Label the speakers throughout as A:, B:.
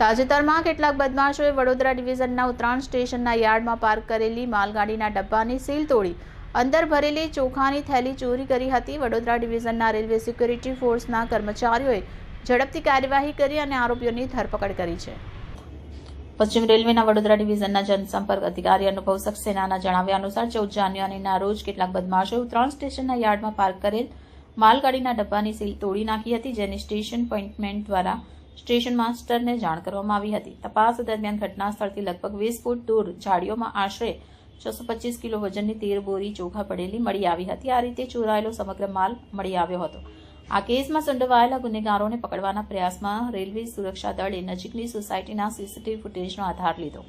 A: તાજેતરમાં કેટલાક બદમાશોએ વડોદરા ડિવિઝનના ઉત્તરાયણ સ્ટેશનના યાર્ડમાં પાર્ક કરેલી માલગાડીના ડબ્બાની સીલ તોડી, અંદર ભરેલી ચોખાની થેલી ચોરી કરી હતી. વડોદરા ડિવિઝનના રેલવે સિક્યુરિટી ફોર્સના કર્મચારીઓએ ઝડપથી કાર્યવાહી કરી અને આરોપીઓની ધરપકડ કરી છે. પશ્ચિમ રેલવેના વડોદરા ડિવિઝનના જનસંપર્ક અધિકારી અનુભવ સક્સેનાના જણાવ્યા અનુસાર, ચૌદ જાન્યુઆરીના રોજ કેટલાક બદમાશોએ ત્રણ સ્ટેશનના યાર્ડમાં પાર્ક કરેલ માલગાડીના ડબ્બાની સીલ તોડી નાખી હતી, જેની સ્ટેશન પોઇન્ટમેન્ટ દ્વારા સ્ટેશન માસ્ટરને જાણ કરવામાં આવી હતી. તપાસ દરમિયાન ઘટના સ્થળથી લગભગ વીસ ફૂટ દૂર ઝાડીઓમાં આશરે છસો પચીસ કિલો વજનની તેર બોરી ચોખા પડેલી મળી આવી હતી. આ રીતે ચોરાયેલો સમગ્ર માલ મળી આવ્યો હતો. આ કેસમાં સંડોવાયેલા ગુનેગારોને પકડવાના પ્રયાસમાં રેલવે સુરક્ષા દળે નજીકની સોસાયટીના સીસીટીવી ફૂટેજનો આધાર લીધો.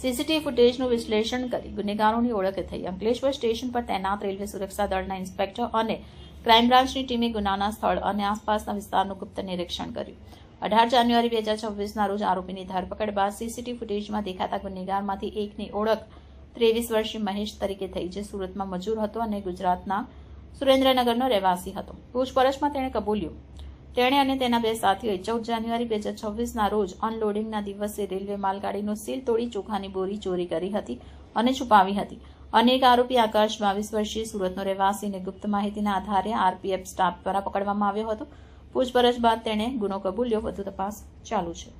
A: સીસીટીવી ફૂટેજનું વિશ્લેષણ કરી ગુનેગારોની ઓળખ થઈ. અંકલેશ્વર સ્ટેશન પર તૈનાત રેલવે સુરક્ષા દળના ઇન્સ્પેક્ટર અને ક્રાઇમ બ્રાન્ચની ટીમે ગુનાના સ્થળ અને આસપાસના વિસ્તારનું ગુપ્ત નિરીક્ષણ કર્યું. અઢાર જાન્યુઆરી બે હજાર છવ્વીસના રોજ આરોપીની ધરપકડ બાદ સીસીટીવી ફૂટેજમાં દેખાતા ગુનેગારમાંથી એકની ઓળખ ત્રેવીસ વર્ષીય મહેશ તરીકે થઈ, જે સુરતમાં મજૂર હતો અને ગુજરાતના સુરેન્દ્રનગરનો રહેવાસી હતો. પૂછપરછમાં તેણે કબૂલ્યું. તેણે અને તેના બે સાથીઓએ ચૌદ જાન્યુઆરી બે હજાર છવ્વીસના રોજ અનલોડિંગના દિવસે રેલવે માલગાડીનો સીલ તોડી ચોખાની બોરી ચોરી કરી હતી અને છુપાવી હતી. અનેક આરોપી આકાશ બાવીસ વર્ષીય સુરતનો રહેવાસીને ગુપ્ત માહિતીના આધારે આરપીએફ સ્ટાફ દ્વારા પકડવામાં આવ્યો હતો. પૂછપરછ બાદ તેણે ગુનો કબૂલ્યો વધુ તપાસ ચાલુ છે.